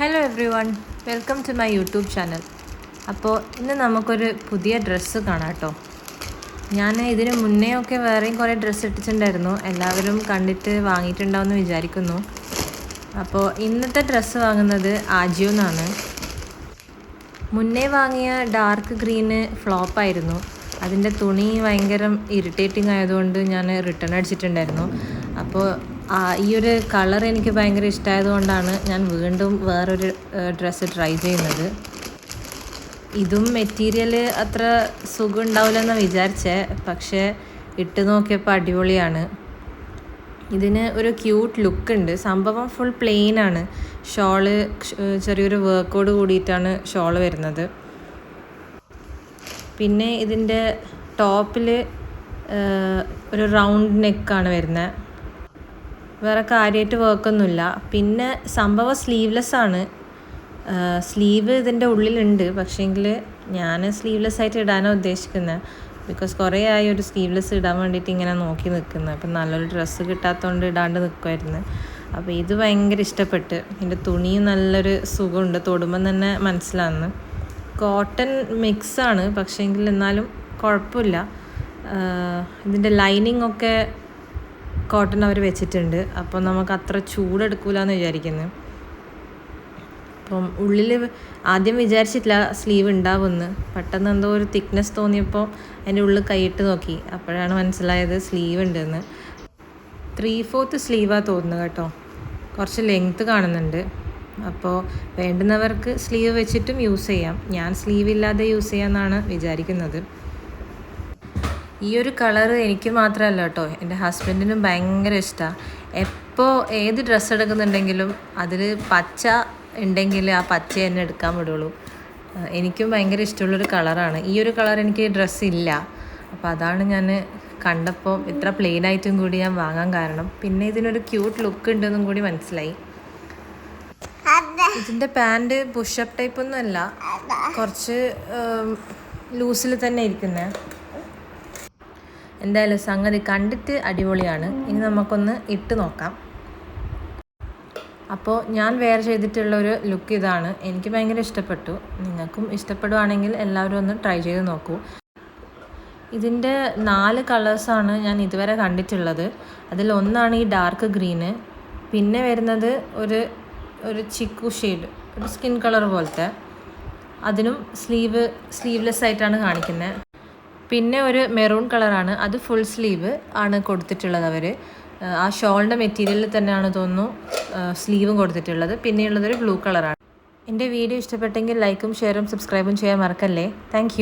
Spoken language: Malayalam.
Hello everyone welcome to my YouTube channel അപ്പോൾ ഇന്ന് നമുക്കൊരു പുതിയ ഡ്രസ്സ് കാണാം കേട്ടോ ഞാൻ ഇതിന് മുന്നേ ഒക്കെ വേറെയും കുറേ ഡ്രസ്സ് ഇട്ടിട്ടുണ്ടായിരുന്നു. എല്ലാവരും കണ്ടിട്ട് വാങ്ങിയിട്ടുണ്ടാവുമെന്ന് വിചാരിക്കുന്നു. അപ്പോൾ ഇന്നത്തെ ഡ്രസ്സ് വാങ്ങുന്നത് ആജിയോ എന്നാണ്. മുന്നേ വാങ്ങിയ ഡാർക്ക് ഗ്രീന് ഫ്ലോപ്പായിരുന്നു അതിന്റെ തുണി ഭയങ്കര ഇറിറ്റേറ്റിംഗ് ആയതുകൊണ്ട് ഞാൻ റിട്ടേൺ അടിച്ചിട്ടുണ്ടായിരുന്നു. അപ്പോൾ ഈ ഒരു കളർ എനിക്ക് ഭയങ്കര ഇഷ്ടമായതുകൊണ്ടാണ് ഞാൻ വീണ്ടും വേറൊരു ഡ്രസ്സ് ട്രൈ ചെയ്യുന്നത്. ഇതും മെറ്റീരിയൽ അത്ര സുഖം ഉണ്ടാവില്ലെന്ന് വിചാരിച്ചേ പക്ഷേ ഇട്ട് നോക്കിയപ്പോൾ അടിപൊളിയാണ്. ഇതിന് ഒരു ക്യൂട്ട് ലുക്ക് ഉണ്ട്. സംഭവം ഫുൾ പ്ലെയിൻ ആണ്. ഷോൾ ചെറിയൊരു വർക്കോട് കൂടിയിട്ടാണ് ഷോൾ വരുന്നത്. പിന്നെ ഇതിന്റെ ടോപ്പിൽ ഒരു റൗണ്ട് നെക്കാണ് വരുന്നത് വേറെ കാര്യമായിട്ട് വർക്കൊന്നുമില്ല പിന്നെ സംഭവം സ്ലീവ്ലെസ് ആണ്. സ്ലീവ് ഇതിന്റെ ഉള്ളിലുണ്ട്. പക്ഷേങ്കിൽ ഞാൻ സ്ലീവ്ലെസ് ആയിട്ട് ഇടാനാണ് ഉദ്ദേശിക്കുന്നത് ബിക്കോസ് കുറേ ആയി ഒരു സ്ലീവ്ലെസ് ഇടാൻ വേണ്ടിയിട്ട് ഇങ്ങനെ നോക്കി നിൽക്കുന്നത് അപ്പം നല്ലൊരു ഡ്രസ്സ് കിട്ടാത്തതുകൊണ്ട് ഇടാണ്ട് നിൽക്കുമായിരുന്നു അപ്പോൾ ഇത് ഭയങ്കര ഇഷ്ടപ്പെട്ട്. ഇതിന്റെ തുണിയും നല്ലൊരു സുഖമുണ്ട്. തൊടുമ്പം തന്നെ മനസ്സിലാകുന്നു കോട്ടൺ മിക്സാണ് പക്ഷേങ്കിൽ എന്നാലും കുഴപ്പമില്ല. ഇതിന്റെ ലൈനിങ് ഒക്കെ കോട്ടൺ അവർ വെച്ചിട്ടുണ്ട്. അപ്പോൾ നമുക്ക് അത്ര ചൂടെടുക്കില്ല എന്ന് വിചാരിക്കുന്നു. അപ്പം ഉള്ളിൽ ആദ്യം വിചാരിച്ചിട്ടില്ല സ്ലീവ് ഉണ്ടാവുമെന്ന്. പെട്ടെന്ന് എന്തോ ഒരു തിക്നെസ് തോന്നിയപ്പോൾ അതിന്റെ ഉള്ളിൽ കൈയിട്ട് നോക്കി. അപ്പോഴാണ് മനസ്സിലായത് സ്ലീവ് ഉണ്ടെന്ന്. ത്രീ ഫോർത്ത് സ്ലീവാണ് തോന്നുന്നത് കേട്ടോ. കുറച്ച് ലെങ്ത്ത് കാണുന്നുണ്ട്. അപ്പോൾ വേണ്ടുന്നവർക്ക് സ്ലീവ് വെച്ചിട്ടും യൂസ് ചെയ്യാം. ഞാൻ സ്ലീവ് ഇല്ലാതെ യൂസ് ചെയ്യാമെന്നാണ് വിചാരിക്കുന്നത്. ഈ ഒരു കളർ എനിക്ക് മാത്രമല്ല കേട്ടോ. എന്റെ ഹസ്ബൻഡിനും ഭയങ്കര ഇഷ്ടമാണ് എപ്പോൾ ഏത് ഡ്രസ്സ് എടുക്കുന്നുണ്ടെങ്കിലും അതിൽ പച്ച ഉണ്ടെങ്കിൽ ആ പച്ച തന്നെ എടുക്കാൻ വിടുള്ളൂ. എനിക്കും ഭയങ്കര ഇഷ്ടമുള്ളൊരു കളറാണ്. ഈ ഒരു കളർ എനിക്ക് ഡ്രസ്സ് ഇല്ല. അപ്പോൾ അതാണ് ഞാൻ കണ്ടപ്പോൾ ഇത്ര പ്ലെയിൻ ആയിട്ടും കൂടി ഞാൻ വാങ്ങാൻ കാരണം. പിന്നെ ഇതിനൊരു ക്യൂട്ട് ലുക്ക് ഉണ്ടെന്നും കൂടി മനസ്സിലായി. ഇതിന്റെ പാന്റ് പുഷപ്പ് ടൈപ്പ് ഒന്നും അല്ല. കുറച്ച് ലൂസിൽ തന്നെ ഇരിക്കുന്നത് എന്തായാലും സംഗതി കണ്ടിട്ട് അടിപൊളിയാണ്. ഇനി നമുക്കൊന്ന് ഇട്ട് നോക്കാം. അപ്പോൾ ഞാൻ വെയർ ചെയ്തിട്ടുള്ള ഒരു ലുക്ക് ഇതാണ്. എനിക്ക് ഭയങ്കര ഇഷ്ടപ്പെട്ടു. നിങ്ങൾക്കും ഇഷ്ടപ്പെടുവാണെങ്കിൽ എല്ലാവരും ഒന്ന് ട്രൈ ചെയ്ത് നോക്കൂ. ഇതിന്റെ നാല് കളേഴ്സാണ് ഞാൻ ഇതുവരെ കണ്ടിട്ടുള്ളത്. അതിൽ ഒന്നാണ് ഈ ഡാർക്ക് ഗ്രീന് പിന്നെ വരുന്നത് ഒരു ഒരു ചിക്കു ഷെയ്ഡ് ഒരു സ്കിൻ കളർ പോലത്തെ. അതിനും സ്ലീവ് സ്ലീവ്ലെസ് ആയിട്ടാണ് കാണിക്കുന്നത് പിന്നെ ഒരു മെറൂൺ കളറാണ്. അത് ഫുൾ സ്ലീവ് ആണ് കൊടുത്തിട്ടുള്ളത് അവർ ആ ഷോളിന്റെ മെറ്റീരിയലിൽ തന്നെയാണ് തോന്നുന്നു സ്ലീവും കൊടുത്തിട്ടുള്ളത്. പിന്നെയുള്ളത് ഒരു ബ്ലൂ കളറാണ്. എന്റെ വീഡിയോ ഇഷ്ടപ്പെട്ടെങ്കിൽ ലൈക്കും ഷെയറും സബ്സ്ക്രൈബും ചെയ്യാൻ മറക്കല്ലേ? താങ്ക്